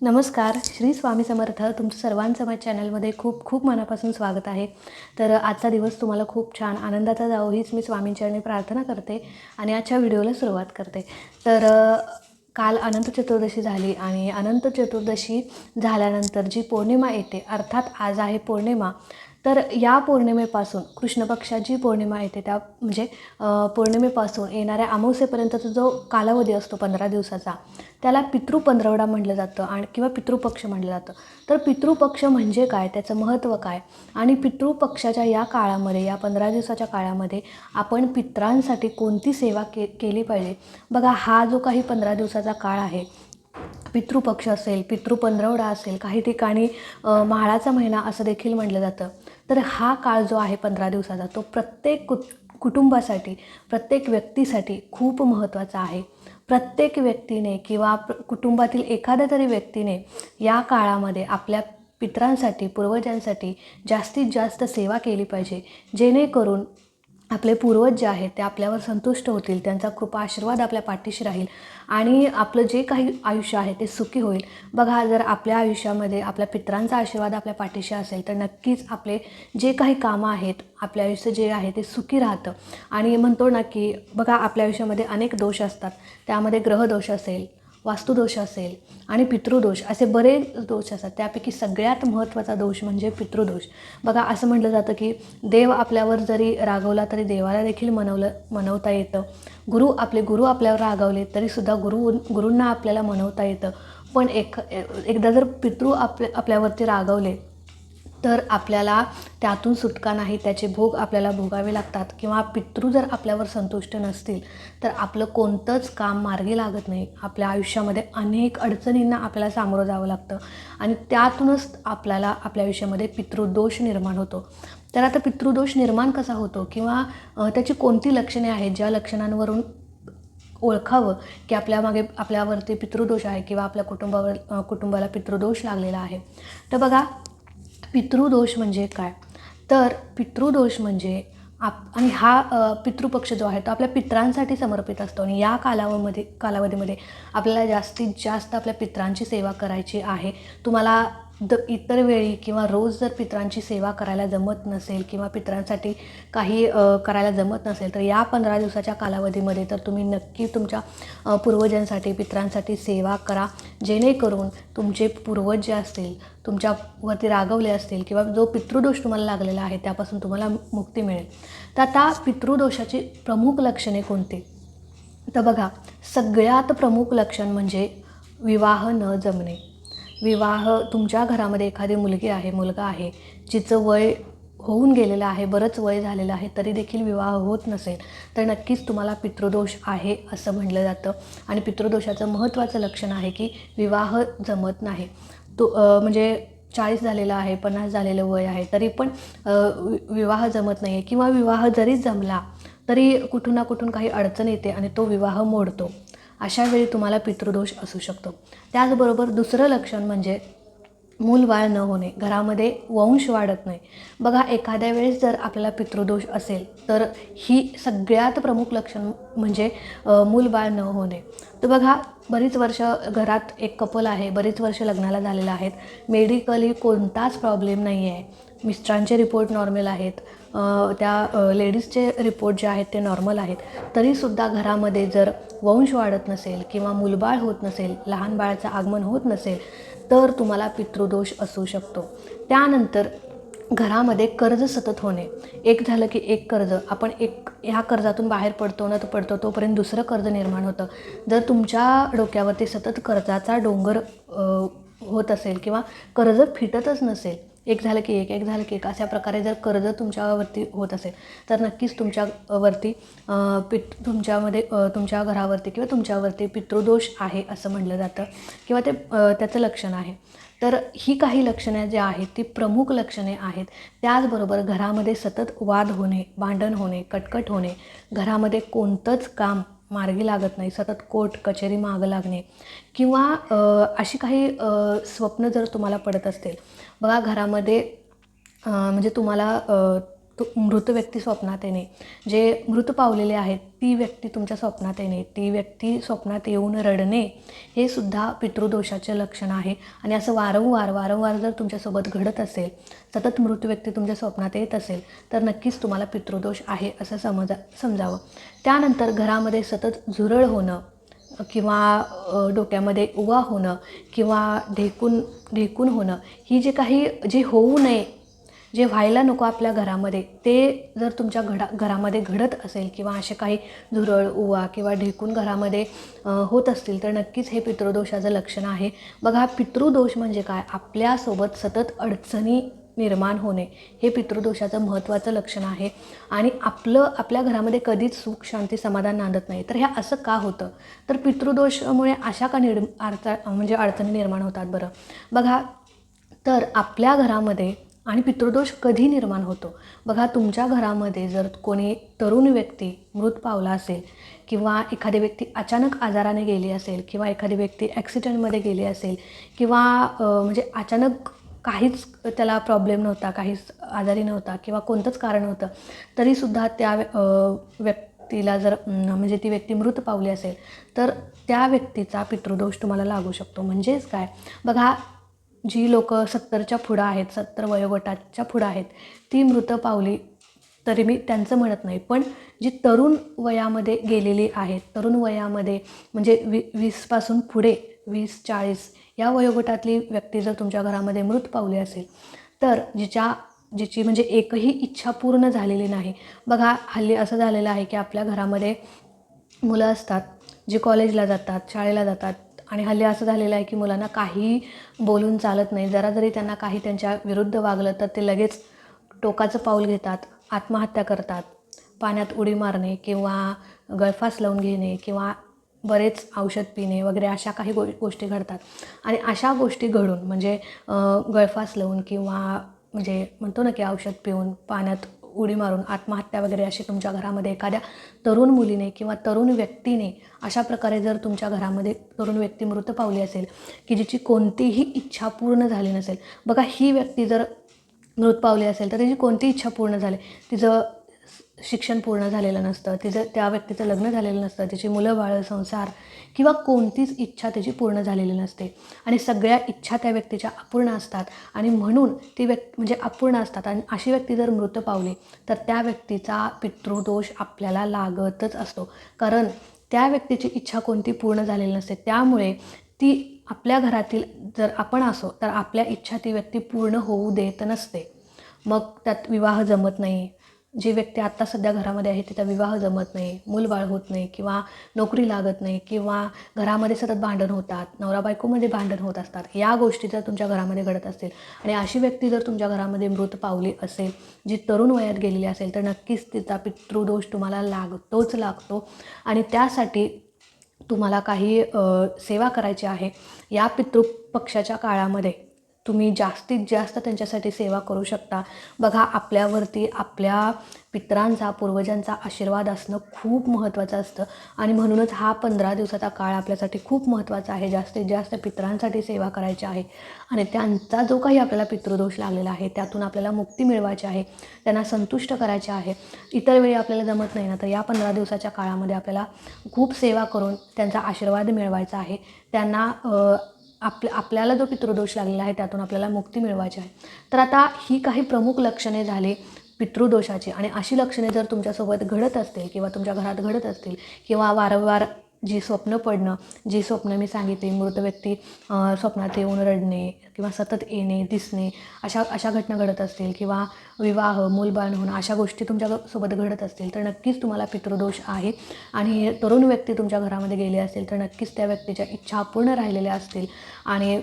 नमस्कार श्री स्वामी समर्थ. तुमचं सर्वांचं माझ्या चॅनलमध्ये खूप खूप मनापासून स्वागत आहे. तर आजचा दिवस तुम्हाला खूप छान आनंदाचा जावो हीच मी स्वामींच्याने प्रार्थना करते आणि आजच्या व्हिडिओला सुरुवात करते. तर काल अनंत चतुर्दशी झाली आणि अनंत चतुर्दशी झाल्यानंतर जी पौर्णिमा येते अर्थात आज आहे पौर्णिमा तर या पौर्णिमेपासून कृष्ण जी पौर्णिमा येते त्या म्हणजे पौर्णिमेपासून येणाऱ्या अमावस्येपर्यंतचा जो कालावधी असतो पंधरा दिवसाचा त्याला पितृपंधरवडा म्हटलं जातं आणि किंवा पितृपक्ष म्हटलं जातं. तर पितृपक्ष म्हणजे काय? त्याचं महत्त्व काय? आणि पितृपक्षाच्या या काळामध्ये या पंधरा दिवसाच्या काळामध्ये आपण पित्रांसाठी कोणती सेवा के केली पाहिजे? बघा हा जो काही पंधरा दिवसाचा काळ आहे पितृपक्ष असेल पितृपंधरवडा असेल काही ठिकाणी माळाचा म्हाळाचा महिना असं देखील म्हटलं जातं. तर हा काळ जो आहे पंधरा दिवसाचा तो प्रत्येक कुट कुटुंबासाठी प्रत्येक व्यक्तीसाठी खूप महत्त्वाचा आहे. प्रत्येक व्यक्तीने किंवा प्र- कुटुंबातील एखाद्या तरी व्यक्तीने या काळामध्ये आपल्या पित्रांसाठी पूर्वजांसाठी जास्तीत जास्त सेवा केली पाहिजे जेणेकरून आपले पूर्वज जे आहेत ते आपल्यावर संतुष्ट होतील त्यांचा कृपा आशीर्वाद आपल्या पाठीशी राहील आणि आपलं जे काही आयुष्य आहे ते सुखी होईल. बघा जर आपल्या आयुष्यामध्ये आपल्या पित्रांचा आशीर्वाद आपल्या पाठीशी असेल तर नक्कीच आपले जे काही कामं आहेत आपल्या आयुष्य जे आहे ते सुखी राहतं. आणि म्हणतो ना की बघा आपल्या आयुष्यामध्ये अनेक दोष असतात. त्यामध्ये ग्रहदोष असेल वास्तुदोष असेल आणि पितृदोष असे बरेच दोष असतात. त्यापैकी सगळ्यात महत्त्वाचा दोष म्हणजे पितृदोष. बघा असं म्हटलं जातं की देव आपल्यावर जरी रागवला तरी देवाला देखील मनवलं मनवता येतं. गुरु आपले गुरु आपल्यावर रागवले तरीसुद्धा गुरु गुरूंना आपल्याला मनवता येतं. पण एक एकदा जर पितृ आपल्या आपल्यावरती रागवले तर आपल्याला त्यातून सुटका नाही त्याचे भोग आपल्याला भोगावे लागतात. किंवा पितृ जर आपल्यावर संतुष्ट नसतील तर आपलं कोणतंच काम मार्गी लागत नाही. आपल्या आयुष्यामध्ये अनेक अडचणींना आपल्याला सामोरं जावं लागतं. आणि त्यातूनच आपल्याला आपल्या आयुष्यामध्ये पितृदोष निर्माण होतो. तर आता पितृदोष निर्माण कसा होतो? किंवा त्याची कोणती लक्षणे आहेत ज्या लक्षणांवरून ओळखावं की आपल्या मागे आपल्यावरती पितृदोष आहे किंवा आपल्या कुटुंबावर कुटुंबाला पितृदोष लागलेला आहे? तर बघा पितृदोष म्हणजे काय? तर पितृदोष म्हणजे आप आणि हा पितृपक्ष जो आहे तो आपल्या पित्रांसाठी समर्पित असतो. आणि या कालावधीमध्ये कालावधीमध्ये आपल्याला जास्तीत जास्त आपल्या पित्रांची सेवा करायची आहे. तुम्हाला द इतर वेळी किंवा रोज जर पित्रांची सेवा करायला जमत नसेल किंवा पित्रांसाठी काही करायला जमत नसेल तर या पंधरा दिवसाच्या कालावधीमध्ये तर तुम्ही नक्की तुमच्या पूर्वजांसाठी पित्रांसाठी सेवा करा. जेणेकरून तुमचे पूर्वज जे असतील तुमच्यावरती रागवले असतील किंवा जो पितृदोष तुम्हाला लागलेला आहे त्यापासून तुम्हाला मुक्ती मिळेल. तर आता पितृदोषाची प्रमुख लक्षणे कोणती? तर बघा सगळ्यात प्रमुख लक्षण म्हणजे विवाह न जमणे. विवाह तुमच्या घरामध्ये एखादी मुलगी आहे मुलगा आहे जिचं वय होऊन गेलेलं आहे बरंच वय झालेलं आहे तरी देखील विवाह होत नसेल तर नक्कीच तुम्हाला पितृदोष आहे असं म्हटलं जातं. आणि पितृदोषाचं महत्त्वाचं लक्षण आहे की विवाह जमत नाही. तो म्हणजे चाळीस झालेलं आहे पन्नास झालेलं वय आहे तरी पण वि- विवाह जमत नाही आहे किंवा विवाह जरी जमला तरी कुठून ना कुठून काही अडचण येते आणि तो विवाह मोडतो. अशा वेळी तुम्हाला पितृदोष असू शकतो. त्याचबरोबर दुसरं लक्षण म्हणजे मूलबाळ न होणे. घरामध्ये वंश वाढत नाही. बघा एखाद्या वेळेस जर आपल्याला पितृदोष असेल तर ही सगळ्यात प्रमुख लक्षण म्हणजे मूलबाळ न होणे. तर बघा बरीच वर्ष घरात एक कपल आहे. बरीच वर्ष लग्नाला झालेलं आहेत. मेडिकली कोणताच प्रॉब्लेम नाही आहे मिस्टरांचे रिपोर्ट नॉर्मल आहेत त्या लेडीजचे रिपोर्ट जे आहेत ते नॉर्मल आहेत. तरीसुद्धा घरामध्ये जर वंश वाढत नसेल किंवा मूलबाळ होत नसेल लहान बाळाचं आगमन होत नसेल तर तुम्हाला पितृदोष असू शकतो. त्यानंतर घरामध्ये कर्ज सतत होणे. एक झालं की एक कर्ज. आपण एक ह्या कर्जातून बाहेर पडतो ना तो पडतो तोपर्यंत दुसरं कर्ज निर्माण होतं. जर तुमच्या डोक्यावरती सतत कर्जाचा डोंगर होत असेल किंवा कर्ज फिटतच नसेल एक झालं की एक एक झालं की एक. अशा प्रकारे जर कर्ज तुमच्यावरती होत असेल तर नक्कीच तुमच्यावरती पित तुमच्यामध्ये तुमच्या घरावरती किंवा तुमच्यावरती पितृदोष आहे असं म्हटलं जातं किंवा ते त्याचं लक्षण आहे. तर ही काही लक्षणे जी आहेत ती प्रमुख लक्षणे आहेत. त्याचबरोबर घरामध्ये सतत वाद होणे भांडण होणे कटकट होणे घरामध्ये कोणतंच काम मार्गी लागत नाही सतत कोर्ट कचेरी मागं लागणे किंवा अशी काही स्वप्न जर तुम्हाला पडत असतील बघा घरामध्ये म्हणजे तुम्हाला तो मृत व्यक्ती स्वप्नात येणे. जे मृत पावलेले आहेत ती व्यक्ती तुमच्या स्वप्नात येणे. ती व्यक्ती स्वप्नात येऊन रडणे हे सुद्धा पितृदोषाचे लक्षण आहे. आणि असं वारंवार वारंवार जर तुमच्यासोबत घडत असेल सतत मृत व्यक्ती तुमच्या स्वप्नात येत असेल तर नक्कीच तुम्हाला पितृदोष आहे असं समजा समजावं. त्यानंतर घरामध्ये सतत झुरळ होणं किंवा डोक्यामध्ये उवा होणं किंवा ढेकून ढेकून होणं ही जे काही जे होऊ नये जे व्हायला नको आपल्या घरामध्ये ते जर तुमच्या घडा घरामध्ये घडत असेल किंवा असे काही झुरळ उवा किंवा ढेकून घरामध्ये होत असतील तर नक्कीच हे पितृदोषाचं लक्षण आहे. बघा पितृदोष म्हणजे काय? आपल्यासोबत सतत अडचणी निर्माण होणे हे पितृदोषाचं महत्त्वाचं लक्षण आहे. आणि आपलं आपल्या घरामध्ये कधीच सुख शांती समाधान नांदत नाही. तर ह्या असं का होतं? तर पितृदोषामुळे अशा का निर् अडचा म्हणजे अडचणी निर्माण होतात बरं? बघा तर आपल्या घरामध्ये आणि पितृदोष कधी निर्माण होतो? बघा तुमच्या घरामध्ये जर कोणी तरुण व्यक्ती मृत पावला असेल किंवा एखादी व्यक्ती अचानक आजाराने गेली असेल किंवा एखादी व्यक्ती ॲक्सिडेंटमध्ये गेली असेल किंवा म्हणजे अचानक काहीच त्याला प्रॉब्लेम नव्हता काहीच आजारी नव्हता किंवा कोणतंच कारण होतं तरीसुद्धा त्या व्यक्तीला जर म्हणजे ती व्यक्ती मृत पावली असेल तर त्या व्यक्तीचा पितृदोष तुम्हाला लागू शकतो. म्हणजेच काय? बघा जी लोक सत्तरच्या पुढं आहेत सत्तर वयोगटाच्या पुढं आहेत ती मृत पावली तरी मी त्यांचं म्हणत नाही. पण जी तरुण वयामध्ये गेलेली आहेत तरुण वयामध्ये म्हणजे वी वीसपासून पुढे वीस चाळीस या वयोगटातली व्यक्ती जर तुमच्या घरामध्ये मृत पावली असेल तर जिच्या जिची म्हणजे एकही इच्छा पूर्ण झालेली नाही. बघा हल्ली असं झालेलं आहे की आपल्या घरामध्ये मुलं असतात जी कॉलेजला जातात शाळेला जातात आणि हल्ली असं झालेलं आहे की मुलांना काही बोलून चालत नाही. जरा जरी त्यांना काही त्यांच्या विरुद्ध वागलं तर ते लगेच टोकाचं पाऊल घेतात आत्महत्या करतात. पाण्यात उडी मारणे किंवा गळफास लावून घेणे किंवा बरेच औषध पिणे वगैरे अशा काही गो गोष्टी घडतात. आणि अशा गोष्टी घडून म्हणजे गळफास लावून किंवा म्हणजे म्हणतो ना की औषध पिऊन पाण्यात उडी मारून आत्महत्या वगैरे अशी तुमच्या घरामध्ये एखाद्या तरुण मुलीने किंवा तरुण व्यक्तीने अशा प्रकारे जर तुमच्या घरामध्ये तरुण व्यक्ती मृत पावली असेल की जिची कोणतीही इच्छा पूर्ण झाली नसेल. बघा ही व्यक्ती जर मृत पावली असेल तर तिची कोणती इच्छा पूर्ण झाली? तिचं शिक्षण पूर्ण झालेलं नसतं तिचं त्या व्यक्तीचं लग्न झालेलं नसतं तिची मुलं बाळं संसार किंवा कोणतीच इच्छा त्याची पूर्ण झालेली नसते. आणि सगळ्या इच्छा त्या व्यक्तीच्या अपूर्ण असतात आणि म्हणून ती व्यक्ती म्हणजे अपूर्ण असतात. आणि अशी व्यक्ती जर मृत पावली तर त्या व्यक्तीचा पितृदोष आपल्याला लागतच असतो. कारण त्या व्यक्तीची इच्छा कोणती पूर्ण झालेली नसते. त्यामुळे ती आपल्या घरातील जर आपण असो तर आपल्या इच्छा ती व्यक्ती पूर्ण होऊ देत नसते. मग त्यात विवाह जमत नाही. जी व्यक्ती आत्ता सध्या घरामध्ये आहे तिचा विवाह जमत नाही मूलबाळ होत नाही किंवा नोकरी लागत नाही किंवा घरामध्ये सतत भांडण होतात नवरा बायकोमध्ये भांडण होत असतात या गोष्टी जर तुमच्या घरामध्ये घडत असतील आणि अशी व्यक्ती जर तुमच्या घरामध्ये मृत पावली असेल जी तरुण वयात गेलेली असेल तर नक्कीच तिचा पितृदोष तुम्हाला लागतोच लागतो. आणि त्यासाठी तुम्हाला काही सेवा करायची आहे. या पितृपक्षाच्या काळामध्ये तुम्ही जास्तीत जास्त त्यांच्यासाठी सेवा करू शकता. बघा आपल्यावरती आपल्या पितरांचा पूर्वजांचा आशीर्वाद असणं खूप महत्त्वाचं असतं. आणि म्हणूनच हा पंधरा दिवसाचा काळ आपल्यासाठी खूप महत्त्वाचा आहे. जास्तीत जास्त पितरांसाठी सेवा करायची आहे. आणि त्यांचा जो काही आपल्याला पितृदोष लागलेला आहे त्यातून आपल्याला मुक्ती मिळवायची आहे. त्यांना संतुष्ट करायचे आहे. इतर वेळी आपल्याला जमत नाही ना तर या पंधरा दिवसाच्या काळामध्ये आपल्याला खूप सेवा करून त्यांचा आशीर्वाद मिळवायचा आहे. त्यांना आपल्या आपल्याला जो पितृदोष लागलेला आहे त्यातून आपल्याला मुक्ती मिळवायची आहे. तर आता ही काही प्रमुख लक्षणे झाली पितृदोषाची. आणि अशी लक्षणे जर तुमच्यासोबत घडत असतील किंवा तुमच्या घरात घडत असतील किंवा वारंवार जी स्वप्न पडणं जी स्वप्न मी सांगितली मृत व्यक्ती स्वप्नात येऊन रडणे किंवा सतत येणे दिसणे अशा अशा घटना घडत असतील किंवा विवाह मूलबाण होणं अशा गोष्टी तुमच्यासोबत घडत असतील तर नक्कीच तुम्हाला पितृदोष आहे. आणि तरुण व्यक्ती तुमच्या घरामध्ये गेली असेल तर नक्कीच त्या व्यक्तीच्या इच्छा पूर्ण राहिलेल्या असतील. आणि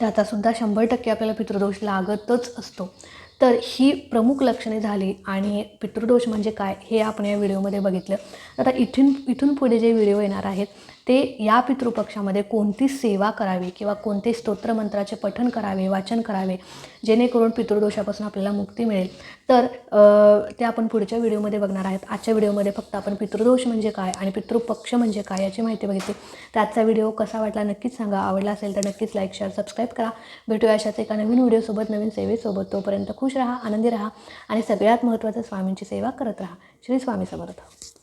त्याचासुद्धा शंभर टक्के आपल्याला पितृदोष लागतच असतो. तर ही प्रमुख लक्षणे झाली आणि पितृदोष म्हणजे काय हे आपण या व्हिडिओमध्ये बघितलं. आता इथून इथून पुढे जे व्हिडिओ येणार आहेत ते या पितृपक्षामध्ये कोणती सेवा करावी किंवा कोणते स्तोत्रमंत्राचे पठण करावे वाचन करावे जेणेकरून पितृदोषापासून आपल्याला मुक्ती मिळेल. तर ते आपण पुढच्या व्हिडिओमध्ये बघणार आहेत. आजच्या व्हिडिओमध्ये फक्त आपण पितृदोष म्हणजे काय आणि पितृपक्ष म्हणजे काय याची माहिती बघितली. तर आजचा व्हिडिओ कसा वाटला नक्कीच सांगा. आवडला असेल तर नक्कीच लाईक शेअर सबस्क्राईब करा. भेटूया अशाच एका नवीन व्हिडिओसोबत नवीन सेवेसोबत. तोपर्यंत खुश राहा आनंदी राहा आणि सगळ्यात महत्त्वाचं स्वामींची सेवा करत राहा. श्री स्वामी समर्थ.